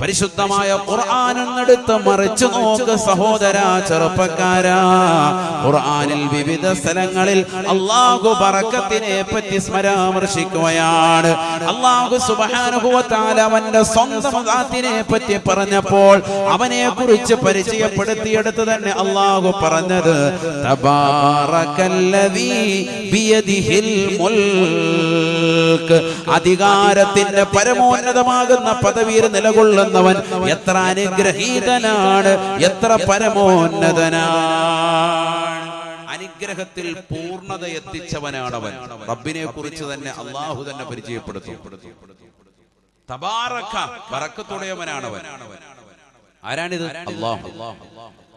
പരിശുദ്ധമായ ഖുർആാനെടുത്ത് മറിച്ചു നോക്ക് സഹോദര ചെറുപ്പക്കാരാ. ഖുർആാനിൽ വിവിധ സ്ഥലങ്ങളിൽ അള്ളാഹു പറക്കത്തിനെ പറ്റി സ്മരാമർശിക്കുകയാണ്. അള്ളാഹു സുബാനുഭവത്താൽ അവന്റെ സ്വന്തം പറ്റി പറഞ്ഞപ്പോൾ അവനെ കുറിച്ച് പരിചയപ്പെടുത്തിയെടുത്ത് തന്നെ അള്ളാഹു പറഞ്ഞത് അധികാരത്തിന്റെ പരമോന്നതമാകുന്ന പദവിയിൽ നിലകൊള്ളുന്നവൻ എത്ര അനുഗ്രഹീതനാണ് എത്ര പരമോന്നതനാണ്. അനുഗ്രഹത്തിൽ പൂർണത എത്തിച്ചവനാണവൻ. റബ്ബിനെ കുറിച്ച് തന്നെ അള്ളാഹു തന്നെ പരിചയപ്പെടുത്തും. തബാറക്ക വറക്കത്തുടയവനാണവൻ. ആരാണിത്? അള്ളാഹു.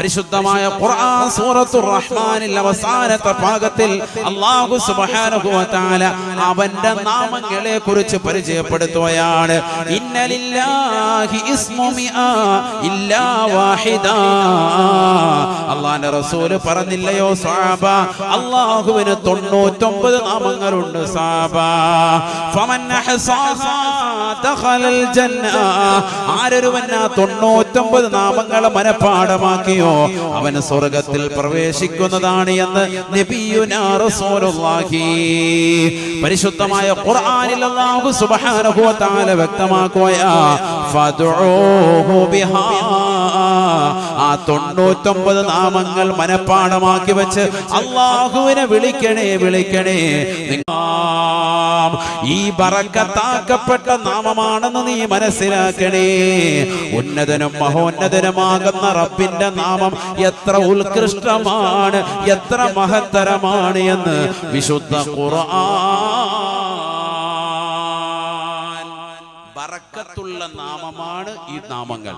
പരിശുദ്ധമായ ഖുർആൻ സൂറത്തുർ റഹ്മാനിൽ അവസാനത്തെ ഭാഗത്തിൽ അല്ലാഹു സുബ്ഹാനഹു വ തആല അവന്റെ നാമങ്ങളെ കുറിച്ച് പരിചയപ്പെടുത്തുകയാണ്. ഇന്നലില്ലാഹി ഇസ്മു മിആ ഇല്ലാ വാഹിദ. അള്ളാന്റെ റസൂൽ പറഞ്ഞില്ലയോ സാബ? അള്ളാഹുവിന് തൊണ്ണൂറ്റൊമ്പത് നാമങ്ങളുണ്ട് സഹാബ ഫമൻ അഹ്സാഹാ ദഖലൽ ജന്ന. ആരൊരുവൻ ആ തൊണ്ണൂറ്റൊമ്പത് നാമങ്ങളെ മനഃപ്പാടമാക്കിയോ അവന് സ്വർഗത്തിൽ പ്രവേശിക്കുന്നതാണ് എന്ന് പരിശുദ്ധമായ ഖുർആനിൽ അല്ലാഹു സുബ്ഹാനഹു ബിഹാ. ആ തൊണ്ണൂറ്റൊമ്പത് നാമങ്ങൾ മനഃപ്പാടമാക്കി വെച്ച് അള്ളാഹുവിനെ വിളിക്കണേ വിളിക്കണേ. ഈ ബറക്കത്താക്കപ്പെട്ട നാമമാണെന്ന് നീ മനസ്സിലാക്കണേ ഉന്നതനും മഹോന്നതനുമാകുന്ന റബ്ബിന്റെ നാമം എത്ര ഉത്കൃഷ്ടമാണ് എത്ര മഹത്തരമാണ് എന്ന് വിശുദ്ധ ഖുർആൻ നാമമാണ് ഈ നാമങ്ങൾ.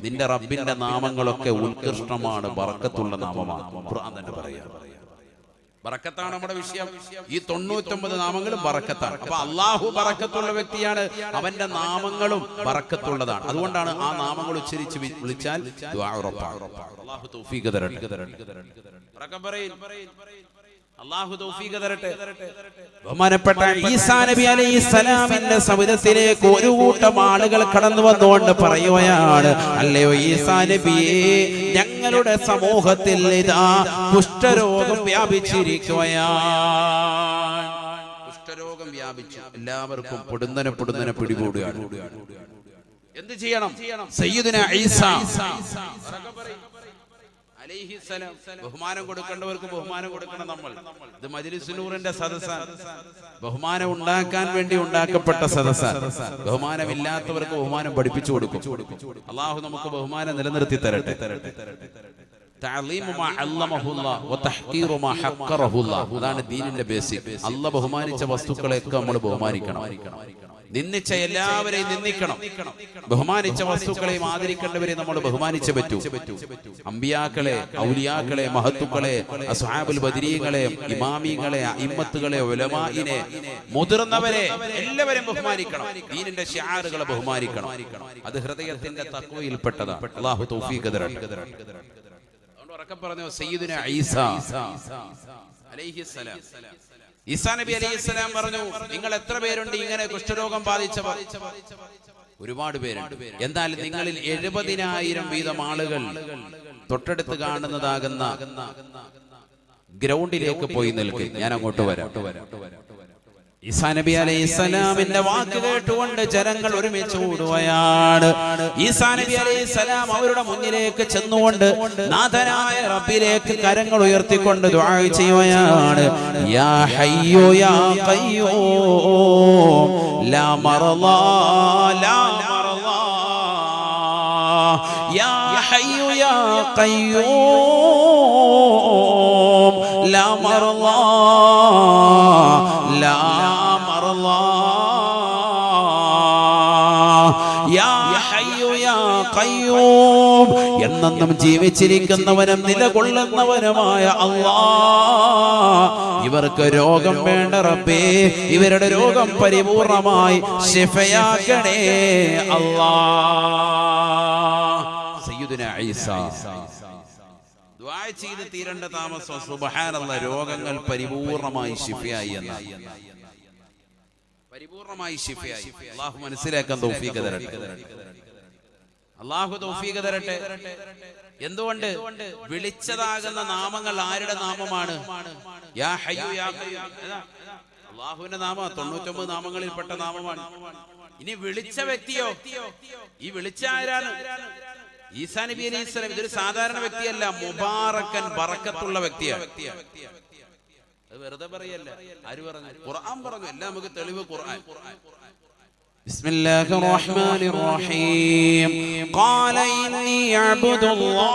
നിന്റെ റബ്ബിന്റെ നാമങ്ങളൊക്കെ ഉത്കൃഷ്ടമാണ് ബറക്കത്തുള്ള നാമമാണ്. ഖുർആൻ തന്നെ പറയാ. ബറക്കത്താണ് നമ്മുടെ വിഷയം. ഈ തൊണ്ണൂറ്റൊമ്പത് നാമങ്ങളും ബറക്കത്താണ്. അപ്പൊ അള്ളാഹു ബറക്കത്തുള്ള വ്യക്തിയാണ്. അവന്റെ നാമങ്ങളും ബറക്കത്തുള്ളതാണ്. അതുകൊണ്ടാണ് ആ നാമങ്ങൾ ഉച്ചരിച്ച് വിളിച്ചാൽ. അള്ളാഹു തൗഫീഖ് തരട്ടെ. അള്ളാഹു തൗഫീഖ് തരട്ടെ. ബഹുമാനപ്പെട്ട ഈസാ നബി അലൈഹി സ്വലാമിന്റെ സവിധത്തിലേക്ക് ഒരു കൂട്ടം ആളുകൾ കടന്നു വന്നുകൊണ്ട് പറയുകയാണ് അല്ലയോ ഈസാ നബിയെ ഞങ്ങളുടെ സമൂഹത്തിൽ ഇതാ കുഷ്ഠരോഗം വ്യാപിച്ചിരിക്കുകയാണ്. കുഷ്ഠരോഗം വ്യാപിച്ചു. എല്ലാവർക്കും പൊടുന്നനെ പൊടുന്നനെ പിടികൂടുകയാണ്. എന്ത് ചെയ്യണം? സയ്യിദുന ഈസ. അലൈഹിസ്സലാം. ബഹുമാനം കൊടുക്കേണ്ടവർക്ക് ബഹുമാനം കൊടുക്കണം നമ്മൾ. ഇത് മജ്ലിസുനൂറിന്റെ സദസ്സ ബഹുമാനം ഉണ്ടാക്കാൻ വേണ്ടി ഉണ്ടാക്കപ്പെട്ട സദസ്സ ബഹുമാനമില്ലാത്തവർക്ക് ബഹുമാനം പഠിപ്പിച്ചു കൊടുക്കും. അള്ളാഹു നമുക്ക് ബഹുമാനം നിലനിർത്തി തരട്ടെ. തരട്ടെ അല്ലമഹുല്ലാ വതഹ്ഖീറു അതാണ് ദീനിന്റെ ബേസിക് അല്ല ബഹുമാനിച്ച വസ്തുക്കളെയൊക്കെ നമ്മൾ ബഹുമാനിക്കണം. നിന്ദിച്ച എല്ലാവരെയും നിന്ദിക്കണം. ബഹുമാനിച്ച വസ്തുക്കളെയും ആദരിക്കേണ്ടവരെ നമ്മൾ ബഹുമാനിച്ച പറ്റൂ. അമ്പിയാക്കളെ ഔലിയാക്കളെ മഹത്തുക്കളെ അസ്ഹാബുൽ ബദിരീങ്ങളെ ഇമാമിങ്ങളെ ഇമ്മത്തുകളെ ഉലമായിനെ മുതിർന്നവരെ എല്ലാവരെയും ബഹുമാനിക്കണം. ദീനിന്റെ ഷാറുകളെ ബഹുമാനിക്കണം. അത് ഹൃദയത്തിന്റെ തക്വയിൽപ്പെട്ടതാണ് അല്ലാഹു തൗഫീഖ് തരട്ടെ. ഉറക്കെ പറഞ്ഞു സയ്യിദുന ഈസ. അലൈഹിസ്സലാം. ഈസാ നബി അലൈഹിസ്സലാം പറഞ്ഞു നിങ്ങൾ എത്ര പേരുണ്ട് ഇങ്ങനെ കുഷ്ഠരോഗം ബാധിച്ചവർ? ഒരുപാട് പേരുണ്ട്. എന്നാൽ നിങ്ങളിൽ എഴുപതിനായിരം വീതം ആളുകൾ തൊട്ടടുത്ത് കാണുന്നതാകുന്ന ഗ്രൗണ്ടിലേക്ക് പോയി നിൽക്കും. ഞാൻ അങ്ങോട്ട് വരാം. ഈസാ നബി അലൈഹി സ്വലാമിന്റെ വാക്ക് കേട്ടുകൊണ്ട് ജനങ്ങൾ ഒരുമിച്ച് കൂടുകയാണ് ഈസാ നബി അലൈഹി സ്വലാം അവരുടെ മുന്നിലേക്ക് ചെന്നുകൊണ്ട് നാഥനായ റബ്ബിലേക്ക് കരങ്ങൾ ഉയർത്തിക്കൊണ്ട് ദുആ ചെയ്യുകയാണ്. യാ ഹയ്യോ യാ ഖയ്യൂം. ലാ ലാ യാ ഹയ്യോ യാ ഖയ്യൂം. ലാ എന്നെന്നും ജീവിച്ചിരിക്കുന്നവനും നിലകൊള്ളുന്നവനുമായ അള്ളാ. ഇവർക്ക് രോഗം വേണ്ട റബ്ബേ. ഇവരുടെ രോഗം പരിപൂർണമായി ശിഫയാക്കണേ അള്ളാ. സയ്യിദുന ദുആ ചെയ്ത് തീരേണ്ട താമസം. സുബഹാനുള്ള രോഗങ്ങൾ പരിപൂർണമായി ശിഫയായി എന്ന. പരിപൂർണമായി ശിഫയായി. അള്ളാഹു മനസ്സിലാക്കാൻ തൗഫീഖ് തരട്ടെ. അള്ളാഹു തൗഫീഖ് തരട്ടെ. എന്തുകൊണ്ട്? വിളിച്ചതാകുന്ന നാമങ്ങൾ ആരുടെ നാമമാണ്? യാ ഹയ്യു യാ? അള്ളാഹുവിന്റെ നാമ തൊണ്ണൂറ്റൊമ്പത് നാമങ്ങളിൽ പെട്ട നാമമാണ്. ഇനി വിളിച്ച വ്യക്തിയോ? ഈ വിളിച്ച ആരാണ്? ഈസാ നബി അലൈഹി സ്വലം ഇതൊരു സാധാരണ വ്യക്തിയല്ല മുബാറക്കൻ ബറക്കത്തുള്ള വ്യക്തിയാണ് അത് വെറുതെ പറയല്ല. ആര് പറഞ്ഞു? ഖുർആൻ പറഞ്ഞു. എല്ലാം നമുക്ക് തെളിവ് ഖുർആൻ. بسم الله الرحمن الرحيم. قال إني عبد الله.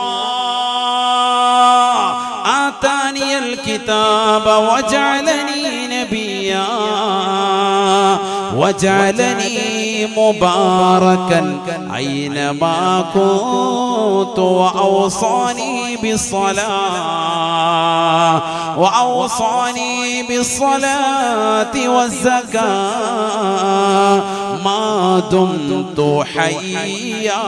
آتاني الكتاب وجعلني نبيا. وجعلني مباركا. أينما كنت وأوصاني بالصلاة. وأوصاني بالصلاة والزكاة. ما دمت حيا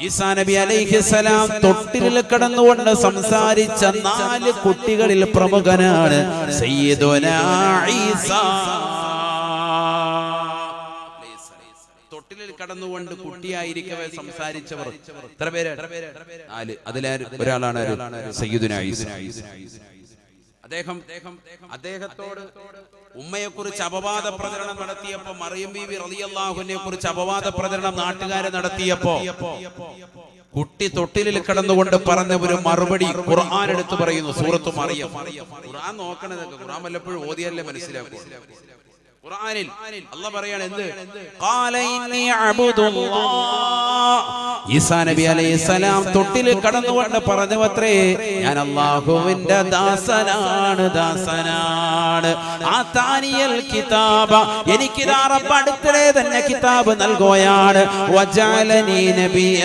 ഈസാ നബി അലൈഹിസലാം തൊട്ടിലിൽ കിടന്നുകൊണ്ട് സംസാരിച്ച നാല് കുട്ടികളിൽ പ്രമുഖനാണ് സയ്യിദുന ഈസ തൊട്ടിലിൽ കടന്നുകൊണ്ട് കുട്ടിയായിരിക്കവേ സംസാരിച്ചവർ എത്ര പേര് നാല് അതിലെ ഒരാളാണ് ആര്? സയ്യിദുന ഈസ അദ്ദേഹം അദ്ദേഹത്തോട് ഉമ്മയെ കുറിച്ച് അപവാദ പ്രചരണം നടത്തിയപ്പോ മറിയം ബീവി റളിയല്ലാഹുവിനെ കുറിച്ച് അപവാദ പ്രചരണം നാട്ടുകാരെ നടത്തിയപ്പോ കുട്ടി തൊട്ടിലിൽ കിടന്നുകൊണ്ട് പറഞ്ഞ ഒരു മറുപടി ഖുർആൻ എടുത്തു പറയുന്നു സൂറത്ത് മറിയം. ഖുർആൻ നോക്കണതൊക്കെ ഖുർആൻ വല്ലപ്പോഴും ഓതിയല്ലേ മനസ്സിലാക്കും ഖുർആനിൽ അല്ല പറയാണ് എന്ത്? ഖാല ഇന്നി അബ്ദുല്ലാഹ് ഈസാ നബി അലൈഹിസ്സലാം തൊട്ടിൽ കടന്നുകൊണ്ട് പറഞ്ഞു അത്രേ ഞാൻ അല്ലാഹുവിന്റെ ദാസനാണ് ദാസനാണ് ആ താനിയൽ കിതാബ എനിക്ക് റബ്ബ് അടുത്തിടെ തന്നെ കിതാബ് നൽകുകയാണ്. വജാലനി നബിയ.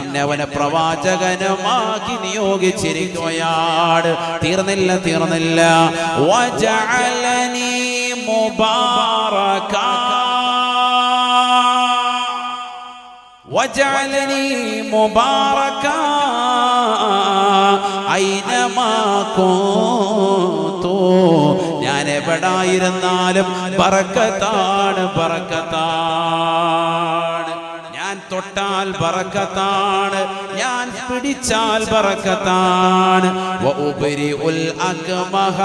എന്നെ അവനെ പ്രവാചകനുമാക്കി നിയോഗിച്ചിരിക്കുകയാണ്. തീർന്നില്ല തീർന്നില്ല. വജഅലനി മുബാറക وجعلني مباركا أينما كنت ഞാൻ എവിടായിരുന്നാലും ബറക്കത്താണ് ബറക്കത്താണ് ഞാൻ തൊട്ടാൽ ബറക്കത്താണ്. ഞാൻ പിടിച്ചാൽ ബറക്കത്താണ്. വഉബരിഉൽ അക്മഹ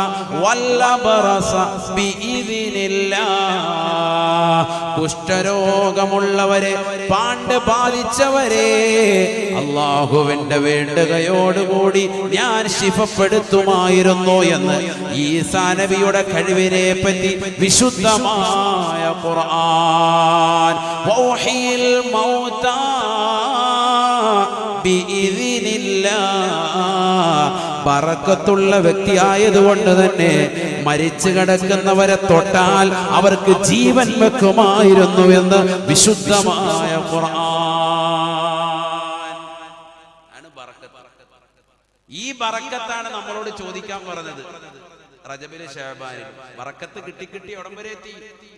വല്ലബറസ ബിഇദിനില്ലാ കുഷ്ഠരോഗമുള്ളവരെ പാണ്ട് ബാധിച്ചവരെ അള്ളാഹുവിന്റെ വേണ്ടുകയോടുകൂടി ഞാൻ ശിഫപ്പെടുത്തുമായിരുന്നു എന്ന് ഈ സാനവിയുടെ കഴിവിനെ പറ്റി വിശുദ്ധമായ ഖുർആൻ. മൗത്ത ബറക്കത്തുള്ള വ്യക്തിയായതുകൊണ്ട് തന്നെ മരിച്ചു കിടക്കുന്നവരെ തൊട്ടാൽ അവർക്ക് ജീവൻ വെക്കുമായിരുന്നു എന്ന് വിശുദ്ധമായ ഈ ബറക്കത്താണ് നമ്മളോട് ചോദിക്കാൻ പറഞ്ഞത്. റജബിലെ ഷാബാനിൽ വറക്കത്ത് കിട്ടി കിട്ടി ഉടം വരെ എത്തി.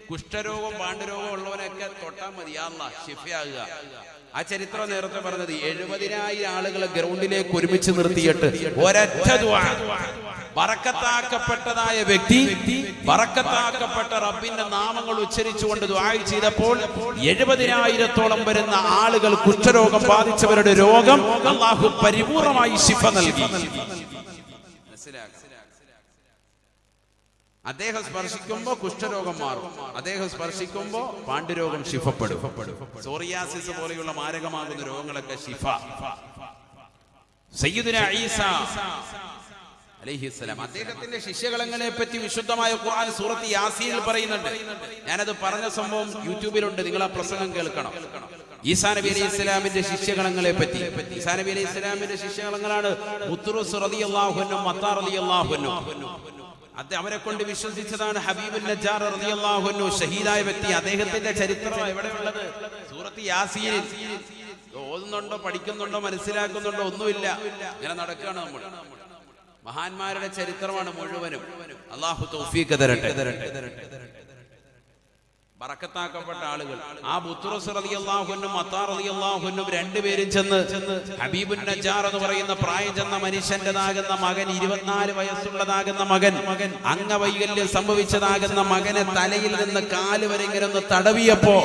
കുഷ്ഠരോഗം പാണ്ഡുരോഗം ഉള്ളവനൊക്കെ തൊട്ടാൽ മതി. അല്ല ഷിഫയാകുക ആ ചരിത്രം നേരത്തെ പറഞ്ഞത് എഴുപതിനായിരം ആളുകളെ ഗ്രൗണ്ടിലേക്ക് ഒരുമിച്ച് നിർത്തിയിട്ട് ഒരൊറ്റ ദുആ ബറക്കത്താക്കപ്പെട്ടതായ വ്യക്തി വറക്കത്താക്കപ്പെട്ട റബ്ബിന്റെ നാമങ്ങൾ ഉച്ചരിച്ചുകൊണ്ട് ദ്വായി ചെയ്തപ്പോൾ എഴുപതിനായിരത്തോളം വരുന്ന ആളുകൾ കുഷ്ഠരോഗം ബാധിച്ചവരുടെ രോഗം അള്ളാഹു പരിപൂർണമായി ശിഫ നൽകി. അദ്ദേഹം സ്പർശിക്കുമ്പോ കുഷ്ഠരോഗം മാറും. അദ്ദേഹം സ്പർശിക്കുമ്പോ പാണ്ഡുരോഗം ശിഫപ്പെടും. സോറിയാസിസ് പോലെയുള്ള മാരകമാകുന്ന രോഗങ്ങളൊക്കെ ശിഫ. അദ്ദേഹത്തിന്റെ ശിഷ്യകളങ്ങളെ പറ്റി വിശുദ്ധമായ ഖുർആൻ സൂറത്ത് യാസീനിൽ പറയുന്നുണ്ട്. ഞാനത് പറഞ്ഞ സംഭവം യൂട്യൂബിലുണ്ട്. നിങ്ങൾ ആ പ്രസംഗം കേൾക്കണം. ഈസാ നബി അലൈഹി ഇസ്ലാമിന്റെ ശിഷ്യഗണങ്ങളെ പറ്റി ഈസാ നബി അലൈഹി ഇസ്ലാമിന്റെ ശിഷ്യഗണങ്ങളാണ് മുത്തുറുസ് റളിയല്ലാഹുവിനും മത്താർ റളിയല്ലാഹുവിനും അത് അവരെ കൊണ്ട് വിശ്വസിച്ചതാണ് ഹബീബുൽ നജാർ റളിയല്ലാഹുവിനു ഷഹീദായ വ്യക്തി. അദ്ദേഹത്തിന്റെ ചരിത്രം എവിടെയുള്ളത്? സൂറത്ത് യാസീനിൽ ഓതുന്നുണ്ടോ പഠിക്കുന്നുണ്ടോ മനസ്സിലാക്കുന്നുണ്ടോ ഒന്നുമില്ല. ഇങ്ങനെ നടക്കുകയാണ് നമ്മൾ. മഹാന്മാരുടെ ചരിത്രമാണ് മുഴുവനും. അള്ളാഹു തൗഫീഖ് തരട്ടെ. ബറക്കത്താക്കപ്പെട്ട ആളുകൾ. ആ ബുത്തുറസ് റലിയല്ലാഹുനും മത്താർ റലിയല്ലാഹുനും രണ്ടുപേരും ചെന്ന് ഹബീബുൻ നജാർ എന്ന് പറയുന്ന പ്രായം ചെന്ന മനുഷ്യന്റെതാകുന്ന മകൻ ഇരുപത്തിനാല് വയസ്സുള്ളതാകുന്ന മകൻ അംഗവൈകല്യം സംഭവിച്ചതാകുന്ന മകനെ തലയിൽ നിന്ന് കാൽ വരെ ഇങ്ങനെ ഒന്ന് തടവിയപ്പോ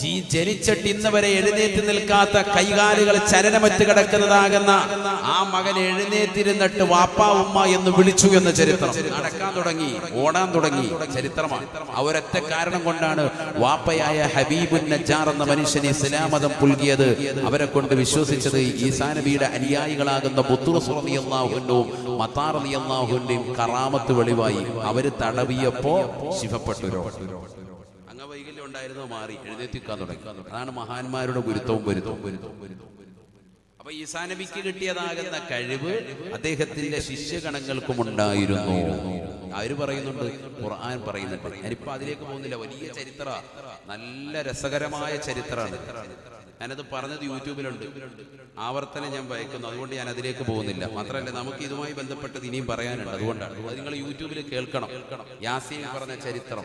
ജീ ജനിച്ചിട്ട് ഇന്ന് വരെ എഴുന്നേറ്റ് നിൽക്കാത്ത കൈകാലുകൾ ചലനമറ്റ് കിടക്കുന്നതാകുന്ന ആ മകൻ എഴുന്നേറ്റിരുന്നിട്ട് വാപ്പാ ഉമ്മ എന്ന് വിളിച്ചു എന്ന ചരിത്രം. നടക്കാൻ തുടങ്ങി ഓടാൻ തുടങ്ങി ചരിത്രമാണ്. അവരൊറ്റ കാരണം കൊണ്ടാണ് വാപ്പയായ ഹബീബുൻ നജാർ എന്ന മനുഷ്യനെ ഇസ്ലാമതം പുൽകിയത്. അവരെ കൊണ്ട് വിശ്വസിച്ചത് ഈസാനബിയുടെ അനുയായികളാകുന്ന ബുത്തുറസുറിയാഹുവിന്റെയും മത്താർ അലിയല്ലാഹുവിന്റെയും കറാമത്ത് വെളിവായി. അവർ തടവിയപ്പോ ശിവപ്പെട്ടു രോഗം ഉണ്ടായിരുന്നു മാറി? എഴുന്നേറ്റിക്കാൻ തുടങ്ങി. അതാണ് മഹാന്മാരുടെ ഗുരുത്വവും വരുത്തവും വരുത്തവും അപ്പൊ ഈസാ നബിക്ക് കിട്ടിയതാകുന്ന കഴിവ് അദ്ദേഹത്തിന്റെ ശിഷ്യഗണങ്ങൾക്കും ഉണ്ടായിരുന്നു അവർ പറയുന്നുണ്ട്? ഖുർആൻ പറയുന്നുണ്ട്. ഞാനിപ്പോ അതിലേക്ക് പോകുന്നില്ല. വലിയ ചരിത്ര നല്ല രസകരമായ ചരിത്രമാണ്. ഞാനത് പറഞ്ഞത് യൂട്യൂബിലുണ്ട്. ആവർത്തനം ഞാൻ ഭയക്കുന്നു അതുകൊണ്ട് ഞാൻ അതിലേക്ക് പോകുന്നില്ല. മാത്രമല്ല നമുക്ക് ഇതുമായി ബന്ധപ്പെട്ടത് ഇനിയും പറയാനുണ്ട്. അതുകൊണ്ടാണ്. നിങ്ങൾ യൂട്യൂബിൽ കേൾക്കണം. യാസീൻ പറഞ്ഞ ചരിത്രം.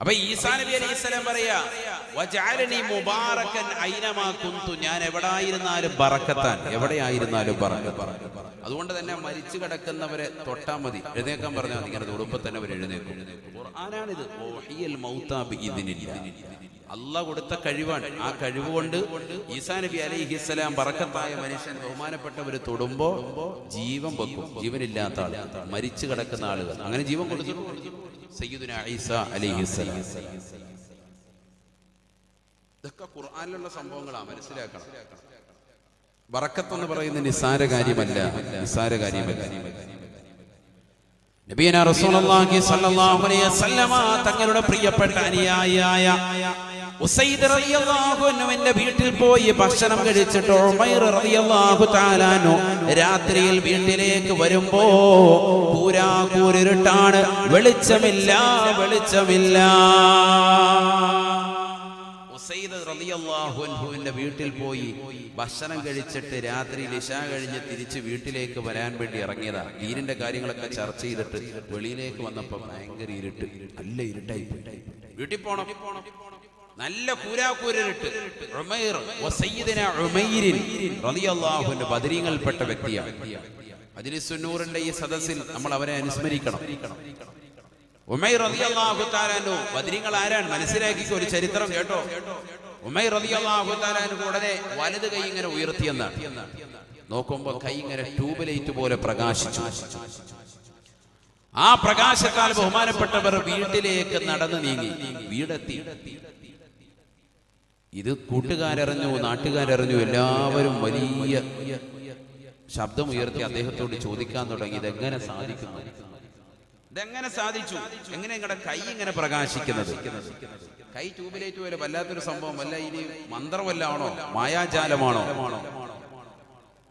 അപ്പൊ ഈസാ നബി അലൈഹി സ്വലം പറയാ ഞാൻ എവിടായിരുന്നാലും ബറക്കത്താൻ എവിടെയായിരുന്നാലും അതുകൊണ്ട് തന്നെ മരിച്ചു കിടക്കുന്നവരെ തൊട്ടാ മതി. എഴുന്നേക്കാൻ പറഞ്ഞാൽ ഇങ്ങനെ തൊടുമ്പോ തന്നെ അവർ എഴുന്നേക്കും. ഖുർആനാണിത് അള്ളാഹ് കൊടുത്ത കഴിവാണ്. ആ കഴിവ് കൊണ്ട് ഈസാ നബി അലൈഹിസ്സലാം പറക്കത്തായ മനുഷ്യൻ ഒരു തൊടുമ്പോ ജീവൻ വെക്കും. ജീവനില്ലാത്ത ആൾ മരിച്ചു കിടക്കുന്ന ആളുകൾ. അങ്ങനെ ജീവൻ കൊടുത്തു. സയ്യിദുന ഈസ ഇതൊക്കെ ഖുർആാനിലുള്ള സംഭവങ്ങളാ. മനസ്സിലാക്കണം. വറക്കത്തെന്ന് പറയുന്ന നിസ്സാര കാര്യമല്ല. നിസ്സാര കാര്യമല്ല. നബീന റസൂലുള്ളാഹി സ്വല്ലല്ലാഹു അലൈഹി വസല്ലമ തങ്ങളുടെ പ്രിയപ്പെട്ട അനുയായിയായ വീട്ടിൽ പോയി ഭക്ഷണം കഴിച്ചിട്ട് റളിയല്ലാഹു രാത്രിയിൽ വീട്ടിലേക്ക് വരുമ്പോ പൂരാകൂരിട്ടാണ് വെളിച്ചമില്ല വെളിച്ചമില്ല. വീട്ടിൽ പോയി ഭക്ഷണം കഴിച്ചിട്ട് രാത്രി ലിശ കഴിഞ്ഞ് തിരിച്ച് വീട്ടിലേക്ക് വരാൻ വേണ്ടി ഇറങ്ങിയതാ. വീരിന്റെ കാര്യങ്ങളൊക്കെ ചർച്ച ചെയ്തിട്ട് വെളിയിലേക്ക് വന്നപ്പോ ഭയങ്കര ഇരുട്ട്. നല്ല ഇരുട്ടായി. വീട്ടിൽ പോണം. നല്ല കൂരാക്കൂരിട്ട് ബദരീങ്ങളിൽപ്പെട്ട വ്യക്തിയാണ്. മജ്ലിസുന്നൂറിന്റെ ഈ സദസ്സിൽ നമ്മൾ അവരെ അനുസ്മരിക്കണം. തആല അൻഹു ബദരീങ്ങൾ ആരാണ്? മനസ്സിലാക്കിക്കോ ഒരു ചരിത്രം കേട്ടോ. തആല അൻഹു ഉടനെ വലത് കൈ ഇങ്ങനെ ഉയർത്തിയെന്നാണ്. നോക്കുമ്പോ കൈ ഇങ്ങനെ ട്യൂബ് ലൈറ്റ് പോലെ പ്രകാശിച്ചു. ആ പ്രകാശത്താൽ ബഹുമാനപ്പെട്ടവർ വീട്ടിലേക്ക് നടന്നു നീങ്ങി. വീടെത്തി. ഇത് കൂട്ടുകാരറിഞ്ഞു നാട്ടുകാരറിഞ്ഞു എല്ലാവരും വലിയ ശബ്ദം ഉയർത്തി അദ്ദേഹത്തോട് ചോദിക്കാൻ തുടങ്ങി. ഇതെങ്ങനെ സാധിക്കുന്നു? ഇതെങ്ങനെ സാധിച്ചു? എങ്ങനെ നിങ്ങളുടെ കൈ ഇങ്ങനെ പ്രകാശിക്കുന്നത്? കൈ ട്യൂബിലേറ്റ് പോലെ വല്ലാത്തൊരു സംഭവം. വല്ല ഇനി മന്ത്രമല്ലാണോ മായാജാലമാണോ?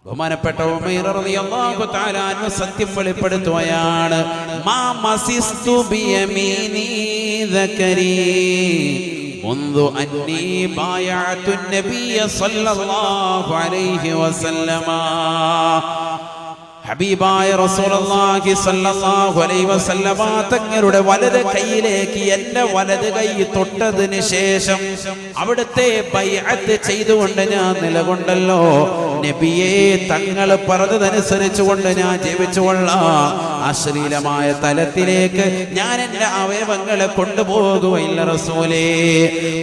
ബഹുമാനപ്പെട്ട സത്യം വെളിപ്പെടുത്തുകയാണ് മാ മസിസ്തു منذ أني بايعت النبي صلى الله عليه وسلم ഹബീബായ റസൂലുള്ളാഹി സ്വല്ലല്ലാഹു അലൈഹി വസല്ലമ തങ്ങളുടെ വലത് കൈയിലേക്ക് എന്റെ വലത് കൈ തൊട്ടതിന് ശേഷം അവിടുത്തെ ബൈഅത്ത് ചെയ്തുകൊണ്ട് ഞാൻ നിലകൊണ്ടല്ലോ. നബിയെ തങ്ങൾ പറഞ്ഞതനുസരിച്ചു കൊണ്ട് ഞാൻ ജീവിച്ചുകൊള്ളാം. അശ്ലീലമായ തലത്തിലേക്ക് ഞാൻ എന്റെ അവയവങ്ങളെ കൊണ്ടുപോകുകയില്ല റസൂലേ.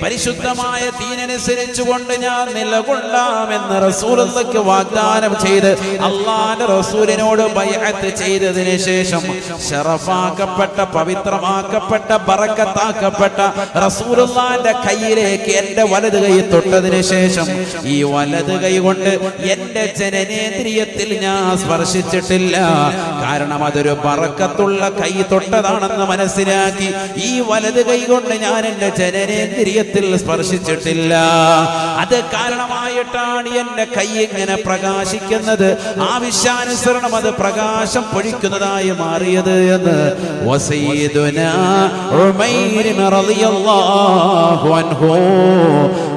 പരിശുദ്ധമായ തീനനുസരിച്ചു കൊണ്ട് ഞാൻ നിലകൊള്ളാമെന്ന് റസൂലക്ക് വാഗ്ദാനം ചെയ്ത് അള്ളാന്റെ റസൂൽ റസൂലിനോട് ബൈഅത്ത് ചെയ്തതിന് ശേഷം ഷറഫാക്കപ്പെട്ട പവിത്രമാക്കപ്പെട്ട ബറക്കത്താക്കപ്പെട്ട റസൂലുള്ളാന്റെ കയ്യിലേക്ക് എന്റെ വലത് കൈ തൊട്ടതിന് ശേഷം ഈ വലത് കൈ കൊണ്ട് എന്റെ ജനനേന്ദ്രിയത്തിൽ ഞാൻ സ്പർശിച്ചിട്ടില്ല. കാരണം അതൊരു ബറക്കത്തുള്ള കൈ തൊട്ടതാണെന്ന് മനസ്സിലാക്കി ഈ വലത് കൈ കൊണ്ട് ഞാൻ എന്റെ ജനനേന്ദ്രിയത്തിൽ സ്പർശിച്ചിട്ടില്ല. അത് കാരണമായിട്ടാണ് എന്റെ കൈ ഇങ്ങനെ പ്രകാശിക്കുന്നത്. ആവശ്യാനുസരണം അത് പ്രകാശം പൊഴിക്കുന്നതായി മാറിയത് എന്ന്.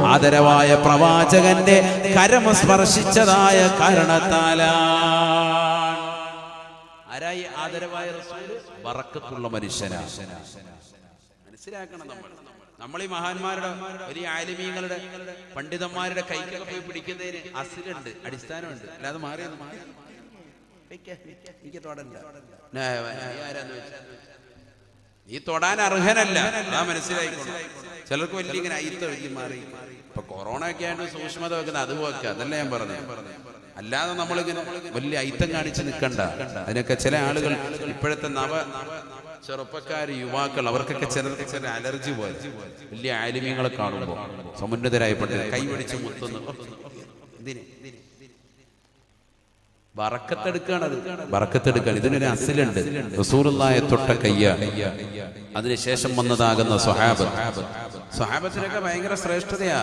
ആദരവായ പ്രവാചകന്റെ കരമ സ്പർശിച്ചതായ കാരണത്താലാണ്. ആരായി? ആദരവായ വറക്കത്തുള്ള മനുഷ്യനാശന മനസ്സിലാക്കണം നമ്മൾ. നമ്മൾ ഈ മഹാന്മാരുടെ വലിയ ആലിമീങ്ങളുടെ പണ്ഡിതന്മാരുടെ കൈക്കൊക്കെ പോയി പിടിക്കുന്നതിന് അസിലുണ്ട് അടിസ്ഥാനമുണ്ട്. അല്ലാതെ മാറിയത് മാറി എനിക്ക് തൊടണ്ട. നീ തൊടാൻ അർഹനല്ല. ഞാൻ മനസ്സിലായി ചിലർക്ക് വലിയ ഇങ്ങനെ അയിത്ത വലിയ മാറി. ഇപ്പൊ കൊറോണ ഒക്കെ ആയിട്ട് സൂക്ഷ്മത വെക്കുന്നത് അത് വെക്കുക അതല്ല ഞാൻ പറഞ്ഞു അല്ലാതെ നമ്മളിങ്ങനെ വലിയ ഐറ്റം കാണിച്ച് നിൽക്കണ്ട അതിനൊക്കെ ചില ആളുകൾ ഇപ്പോഴത്തെ നവ ചെറുപ്പക്കാർ യുവാക്കൾ അവർക്കൊക്കെ ചിലർക്ക് ചില അലർജി പോലെ. വലിയ ആലിമ്യങ്ങളെ കാണുമ്പോൾ സമുന്നതരായ പെട്ടെന്ന് കൈ പിടിച്ച് മുത്തുന്നു എന്തിന്? ബറക്കത്തെടുക്കാണത് ബറക്കത്തെടുക്കാൻ ഇതിനൊരു അസിലുണ്ട്. റസൂലുള്ളായ തൊട്ട കയ്യാണ് അതിനുശേഷം വന്നതാകുന്ന സ്വഹാബത്ത് സ്വഹാബത്തിനൊക്കെ ഭയങ്കര ശ്രേഷ്ഠതയാ.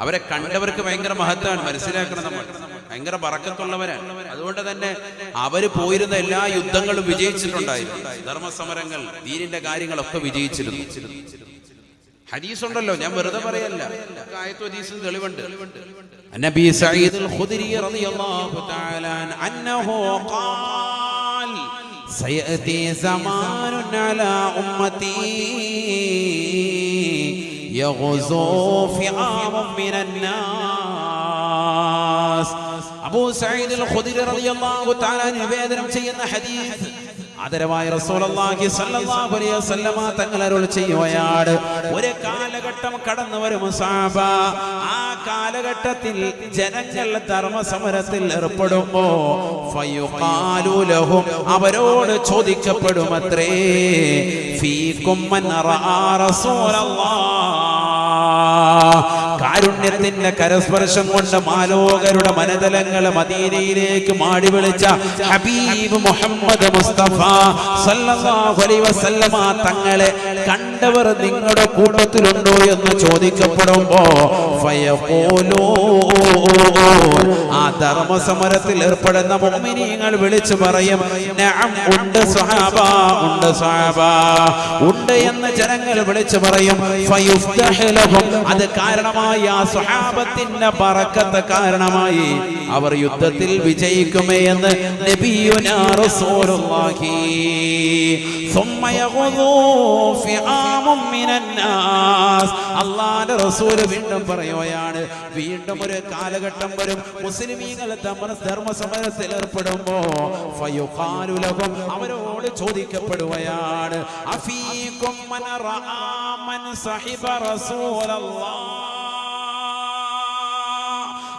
അവരെ കണ്ടവർക്ക് ഭയങ്കര മഹത്വമാണ് മനസ്സിലാക്കണം നമ്മൾ. ഭയങ്കര വറക്കത്തുള്ളവരാണ്. അതുകൊണ്ട് തന്നെ അവർ പോയിരുന്ന എല്ലാ യുദ്ധങ്ങളും വിജയിച്ചിട്ടുണ്ടായിരുന്നു. ധർമ്മസമരങ്ങൾ ദീനിന്റെ കാര്യങ്ങളൊക്കെ വിജയിച്ചിരുന്നു. ഹദീസ് ഉണ്ടല്ലോ ഞാൻ വെറുതെ പറയല്ല. ആയത്തു ഹദീസിൽ തെളിവുണ്ട്. നബി സഈദ് ഖുദരി റളിയല്ലാഹു തആല അന്നഹു ഖാൽ സയഅതി സമാനുൻ അലാ ഉമ്മതി യഗ്സു ഫിആമൻ മിനൻ നാസ്. അബൂ സഈദ് ഖുദരി റളിയല്ലാഹു തആല നിവേദനം ചെയ്യുന്ന ഹദീസ് ആദരവായ റസൂലുള്ളാഹി സ്വല്ലല്ലാഹു അലൈഹി വസല്ലമ തങ്ങൾ അരുൾ ചെയ്യുകയാണ്. ഒരു കാലഘട്ടം കടന്നു വരും സഹാബ ആ കാലഘട്ടത്തിൽ ജനങ്ങൾ ധർമ്മസമരത്തിൽ ഏർപ്പെടുമ്പോ ഫയുഖാലു ലഹും അവരോട് ചോദിക്കപ്പെടുമത്രേ ഫീകും മൻ റസൂലല്ലാഹ്. കാരുണ്യത്തിന്റെ കരസ്പർശം കൊണ്ട് മാലോകരുടെ മനതലങ്ങൾ മദീനയിലേക്ക് മാടി വിളിച്ച ഹബീബ് മുഹമ്മദ് മുസ്തഫ സല്ലല്ലാഹു അലൈഹി വസല്ലമ തങ്ങളെ കണ്ടവർ നിങ്ങളുടെ കൂട്ടത്തിലുണ്ടോ എന്ന് ചോദിക്കപ്പെടുമ്പോ ആ ധർമ്മസമരത്തിൽ ഏർപ്പെടുന്ന മുഅ്മിനീങ്ങൾ വിളിച്ചു പറയും ഉണ്ട് സ്വഹാബ ഉണ്ട് സ്വഹാബ. ഉണ്ട് എന്ന് ജനങ്ങൾ വിളിച്ചു പറയും അത് കാരണമായി ആ സ്വഹാബത്തിന്റെ പറക്കത്ത് കാരണമായി. അവർ യുദ്ധത്തിൽ വിജയിക്കുമേ എന്ന് റസൂലുള്ളാഹി. ثم يغضو فئام من الناس അള്ളാന്റെ റസൂല് വീണ്ടും പറയുകയാണ് വീണ്ടും ഒരു കാലഘട്ടം വരും മുസ്ലിമീങ്ങൾ ധർമ്മസമരത്തിൽ ഏർപ്പെടുമ്പോ ഫയുഖാലു ലഹും അവരോട് ചോദിക്കപ്പെടുകയാണ് അഫീകും മൻ റആ മൻ സഹിബ റസൂലല്ലാഹ്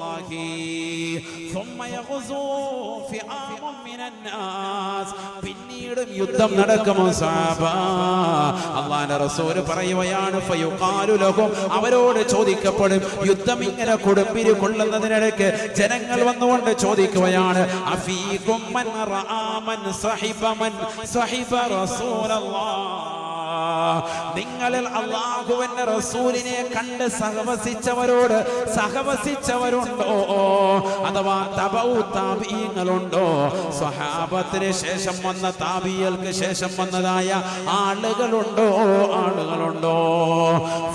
റസൂലുള്ളാഹി ثم يغزو فئام من الناس പിന്നീടും യുദ്ധം നടക്കുമോ സാബ അള്ളാന്റെ റസൂല് പറയുകയാണ് ഫയുഖാലു ലഹും അവരോട് ചോദിക്കപ്പെടും യുദ്ധം ഇങ്ങനെ കൊടുമ്പിരി കൊള്ളുന്നതിനിടയ്ക്ക് ജനങ്ങൾ വന്നുകൊണ്ട് ചോദിക്കുകയാണ് അഫീകും മൻ റആ മൻ സഹിബ മൻ സഹിബ റസൂലല്ലാഹ് നിങ്ങളിൽ അള്ളാഹുവിന്റെ റസൂലിനെ കണ്ട് സഹവസിച്ചവരോട് സഹവസിച്ചവരുണ്ടോ അഥവാ തബൗ താപീങ്ങളുണ്ടോ സ്വഹാബത്തിന് ശേഷം വന്ന താപിയൽക്ക് ശേഷം വന്നതായ ആളുകളുണ്ടോ? ആളുകളുണ്ടോ?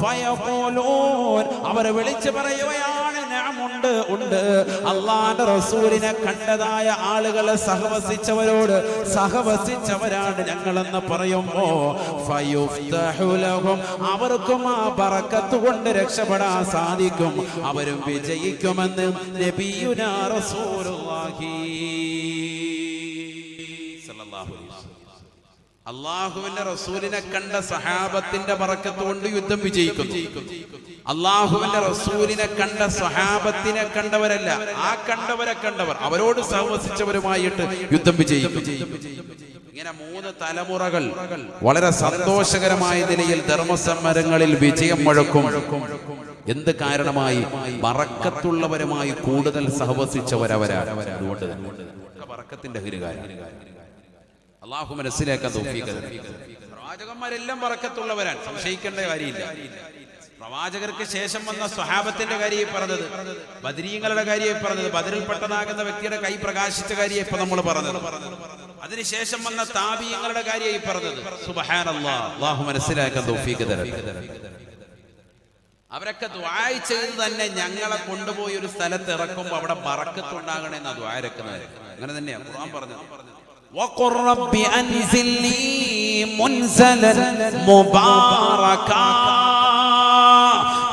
ഫയഖൂലൂൻ അവർ വിളിച്ചു പറയുകയാണ്. ഞാമുണ്ട് ഉണ്ട്. അള്ളാന്റെ റസൂലിനെ കണ്ടതായ ആളുകളെ സഹവസിച്ചവരോട് സഹവസിച്ചവരാണ് ഞങ്ങളെന്ന് പറയുമ്പോ അവർക്കും ആ പറക്കത്ത് കൊണ്ട് രക്ഷപ്പെടാൻ സാധിക്കും. അവരും വിജയിക്കുമെന്ന് നബിയുനാ റസൂലുള്ളാഹി. അള്ളാഹുവിന്റെ റസൂലിനെ കണ്ട സഹാബത്തിന്റെ പറക്കത്ത് കൊണ്ട് യുദ്ധം വിജയിക്കും അള്ളാഹുവിന്റെ റസൂലിനെ കണ്ട സഹാബത്തിനെ കണ്ടവരല്ല ആ കണ്ടവരെ കണ്ടവർ. അവരോട് സഹവസിച്ചവരുമായിട്ട് യുദ്ധം വിജയിക്കും. ഇങ്ങനെ മൂന്ന് തലമുറകൾ വളരെ സന്തോഷകരമായ നിലയിൽ ധർമ്മസമരങ്ങളിൽ വിജയം മുഴക്കും. എന്ത് കാരണമായി? മറക്കത്തുള്ളവരുമായി കൂടുതൽ സഹവസിച്ചവരവരാണ് അതുകൊണ്ട് തന്നെ. ഒരു കാര്യം അള്ളാഹു മനസ്സിലാക്കാൻ തോഫീക്കത് പ്രവാചകന്മാരെല്ലാം പറക്കത്തുള്ളവരാണ് സംശയിക്കേണ്ട കാര്യമില്ല. പ്രവാചകർക്ക് ശേഷം വന്ന സ്വഹാബത്തിന്റെ കാര്യം പറഞ്ഞത്. ബദരീങ്ങളുടെ കാര്യം പറഞ്ഞത്. ബദറിൽപ്പെട്ടതാകുന്ന വ്യക്തിയുടെ കൈ പ്രകാശിച്ച കാര്യം ഇപ്പൊ നമ്മൾ പറഞ്ഞത്. അതിനുശേഷം വന്ന താപീയങ്ങളുടെ കാര്യം പറഞ്ഞത്. സുബഹാനല്ലാഹു മനസ്സിലാക്കാൻ തോഫീക്ക് അവരൊക്കെ ദ്വായ് ചെയ്ത് തന്നെ ഞങ്ങളെ കൊണ്ടുപോയി ഒരു സ്ഥലത്ത് ഇറക്കുമ്പോൾ അവിടെ ബറക്കത്തുണ്ടാകണമെന്നാ ദ്വായരക്കുന്നത് അങ്ങനെ തന്നെയാണ് ഖുർആൻ وقل رب أنزل لي منزلا مباركا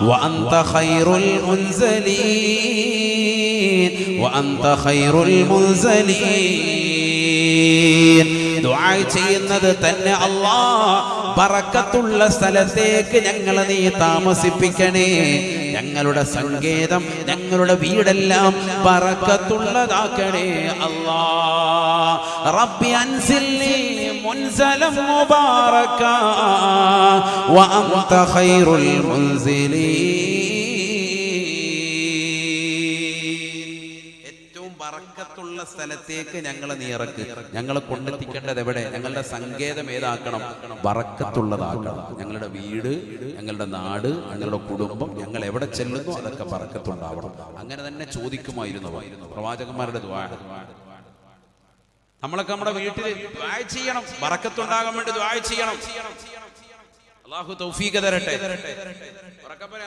وأنت خير المنزلين وأنت خير المنزلين. دعايتي إن الله ബറക്കത്തുള്ള സ്ഥലത്തേക്ക് ഞങ്ങളെ നീ താമസിപ്പിക്കണേ. ഞങ്ങളുടെ സങ്കേതം ഞങ്ങളുടെ വീടെല്ലാം പറക്കത്തുള്ളതാക്കണേ. അല്ലാ റബ്ബി അൻസിൽനി മുൻസലം ഖൈറുൽ ബറക്കത്തുള്ള സ്ഥലത്തേക്ക് ഞങ്ങളെ നീ ഇറക്ക്. ഞങ്ങളെ കൊണ്ടെത്തിക്കേണ്ടത് എവിടെ? ഞങ്ങളുടെ സങ്കേതം ഏതാക്കണം? വറക്കത്തുള്ളതാക്കണം. ഞങ്ങളുടെ വീട് ഞങ്ങളുടെ നാട് ഞങ്ങളുടെ കുടുംബം ഞങ്ങൾ എവിടെ ചെല്ലുന്നു അതൊക്കെ വറക്കത്തുണ്ടാവണം. അങ്ങനെ തന്നെ ചോദിക്കുമായിരുന്നു പ്രവാചകന്മാരുടെ ദ്വാ. നമ്മളൊക്കെ നമ്മുടെ വീട്ടിൽ ചെയ്യണം. വറക്കത്തുണ്ടാകാൻ വേണ്ടി ദ്വാ ചെയ്യണം. അള്ളാഹു തൗഫീഖ തരട്ടെ.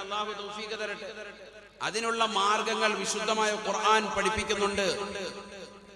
അള്ളാഹു തൗഫീഖ തരട്ടെ. അതിനുള്ള മാർഗങ്ങൾ വിശുദ്ധമായ ഖുർആൻ പഠിപ്പിക്കുന്നുണ്ട്.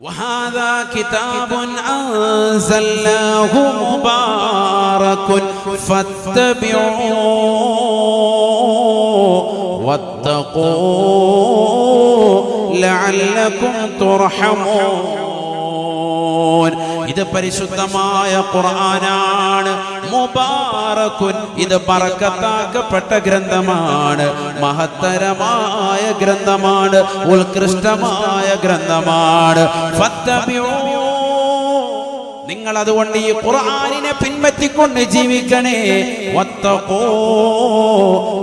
وهذا كتاب أنزلناه مبارك فاتبعوه واتقوا لعلكم ترحمون ഇത് പരിശുദ്ധമായ ഖുർആനാണ് മുബാറക്കുൻ ഇത് പറക്കത്താക്കപ്പെട്ട ഗ്രന്ഥമാണ് മഹത്തരമായ ഗ്രന്ഥമാണ് ഉത്കൃഷ്ടമായ ഗ്രന്ഥമാണ് ഫത്തബിഊ. നിങ്ങൾ അതുകൊണ്ട് ഈ ഖുർആനിനെ പിൻപറ്റിക്കൊണ്ട് ജീവിക്കണേ. വത്തഖൂ.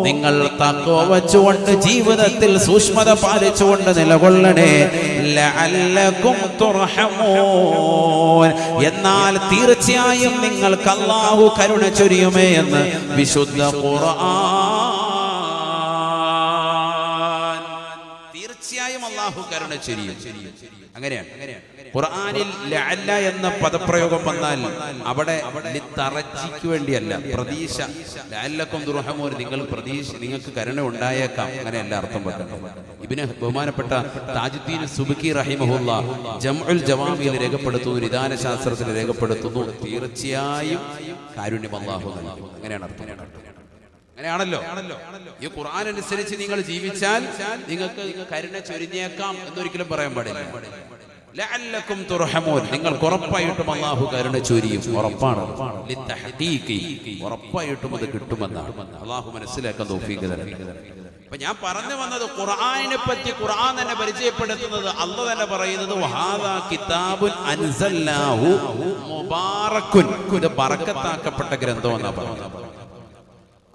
നിങ്ങൾ തക്കോ വെച്ചുകൊണ്ട് ജീവിതത്തിൽ സൂക്ഷ്മത പാലിച്ചുകൊണ്ട് നിലകൊള്ളണേ. എന്നാൽ തീർച്ചയായും നിങ്ങൾക്ക് അല്ലാഹു കരുണ ചൊരിയുമേ എന്ന് വിശുദ്ധ ഖുർആൻ. തീർച്ചയായും അല്ലാഹു കരുണ ചൊരിയും. അങ്ങനെയാണ്. ഖുർആനിൽ ലഅല്ല എന്ന പദപ്രയോഗം വന്നാൽ അവിടെ തറച്ചിക്ക് വേണ്ടിയല്ല പ്രതീക്ഷ. ലഅല്ലക്കും ദുർഹമോ നിങ്ങൾ പ്രതീക്ഷ നിങ്ങൾക്ക് കരുണ ഉണ്ടായേക്കാം. അങ്ങനെയല്ല അർത്ഥം വെക്കണം ഇബിന് ബഹുമാനപ്പെട്ട താജുദ്ദീൻ സുബുക്കി റഹിമഹുല്ല ജംഉൽ ജവാമിയിൽ രേഖപ്പെടുത്തുന്നു നിദാന ശാസ്ത്രത്തിൽ രേഖപ്പെടുത്തുന്നു. തീർച്ചയായും കാരുണ്യം അല്ലാഹു നൽകും. അങ്ങനെയാണ് അർത്ഥം അങ്ങനെയാണല്ലോ? ഈ ഖുർആൻ അനുസരിച്ച് നിങ്ങൾ ജീവിച്ചാൽ നിങ്ങൾക്ക് കരുണ ചൊരിഞ്ഞേക്കാം എന്നൊരിക്കലും പറയാൻ പാടില്ല. ലഅല്ലക്കും തുർഹമൂൻ. നിങ്ങൾ ഉറപ്പായിട്ടും അള്ളാഹു കരുണ ചൊരിയും. ഉറപ്പാണ്. ഉറപ്പായിട്ടും അത് കിട്ടുമെന്നാണ്. അള്ളാഹു മനസ്സിലാക്കാൻ തരട്ടെ. അപ്പൊ ഞാൻ പറഞ്ഞു വന്നത് ഖുർആനിനെ പറ്റി ഖുർആൻ തന്നെ പരിചയപ്പെടുത്തുന്നത് അല്ല തന്നെ പറയുന്നത് കിതാബുൻ അൻസല്ലാഹു മുബാറക്കുൻ. ഇത് ബറക്കത്താക്കപ്പെട്ട ഗ്രന്ഥം എന്നാ പറയുന്നത്.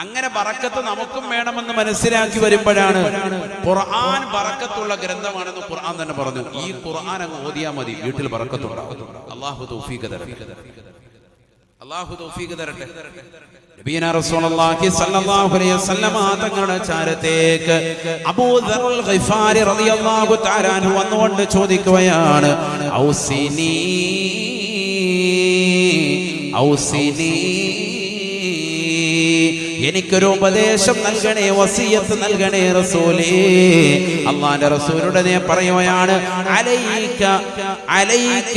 അങ്ങനെ ബറക്കത്ത് നമുക്കും വേണമെന്ന് മനസ്സിലാക്കി വരുമ്പോഴാണ്. ഖുർആൻ ബറക്കത്തുള്ള ഗ്രന്ഥമാണെന്ന് ഖുർആൻ തന്നെ പറഞ്ഞു. ഈ ഖുർആൻ അങ്ങ് ഓതിയാ മതി. വീട്ടിൽ തൗഫീഖ് തരട്ടെ. തൗഫീഖ് തരട്ടെ. റസൂലുള്ളാഹി സ്വല്ലല്ലാഹു അലൈഹി വസല്ലമ തങ്ങളുടെ ചാരത്തേക്ക് അബൂദറുൽ ഗിഫാരി റളിയല്ലാഹു തആല വന്നുകൊണ്ട് ചോദിക്കുകയാണ് ഔസിനി ഔസിനി എനിക്കൊരു ഉപദേശം നൽകണേ വസിയത്ത് നൽകണേ റസൂലേ. അള്ളാന്റെ റസൂലുടെ നേ പറയുകയാണ് അലൈക അലൈക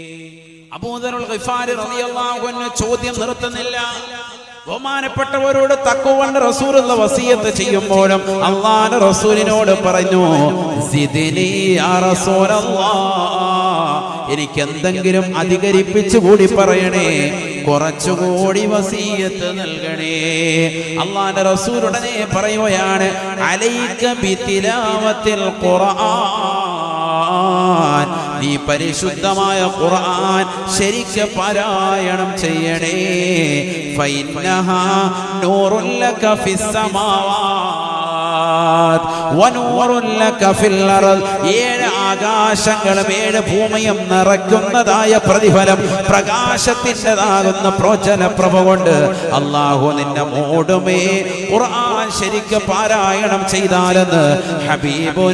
ഗിഫാരി ചോദ്യം നിർത്തുന്നില്ല. ബഹുമാനപ്പെട്ടവരോട് തക്കുവണ്ട് റസൂലുള്ള വസീയത്ത് ചെയ്യുമ്പോഴും അള്ളാഹ് റസൂലിനോട് പറഞ്ഞു എനിക്ക് എന്തെങ്കിലും അധികരിപ്പിച്ചു കൂടി പറയണേ കുറച്ചുകൂടി വസീയത്ത് നൽകണേ. അള്ളാന്റെ റസൂൽ ഉടനെ പറയുകയാണ് അലൈക ബിതിലാവത്തിൽ ഖുർആൻ. നീ പരിശുദ്ധമായ ഖുർആൻ ശരിക്ക് പാരായണം ചെയ്യണേ. ഫൈനഹ നൂറുല്ലക ഫിസ്സമാവാത് വനൂറുല്ലക ഫില്ലറൽ ഏഴ് ആകാശങ്ങളും ഏഴ് ഭൂമിയും നിറയ്ക്കുന്നതായ പ്രതിഫലം പ്രകാശത്തിന്റെതാകുന്ന പ്രോചന പ്രഭ കൊണ്ട് അള്ളാഹു നിന്നെ മോടുമേ. ഖുർആൻ ശരിക്ക് പാരായണം ചെയ്താലെന്ന് ഹബീബു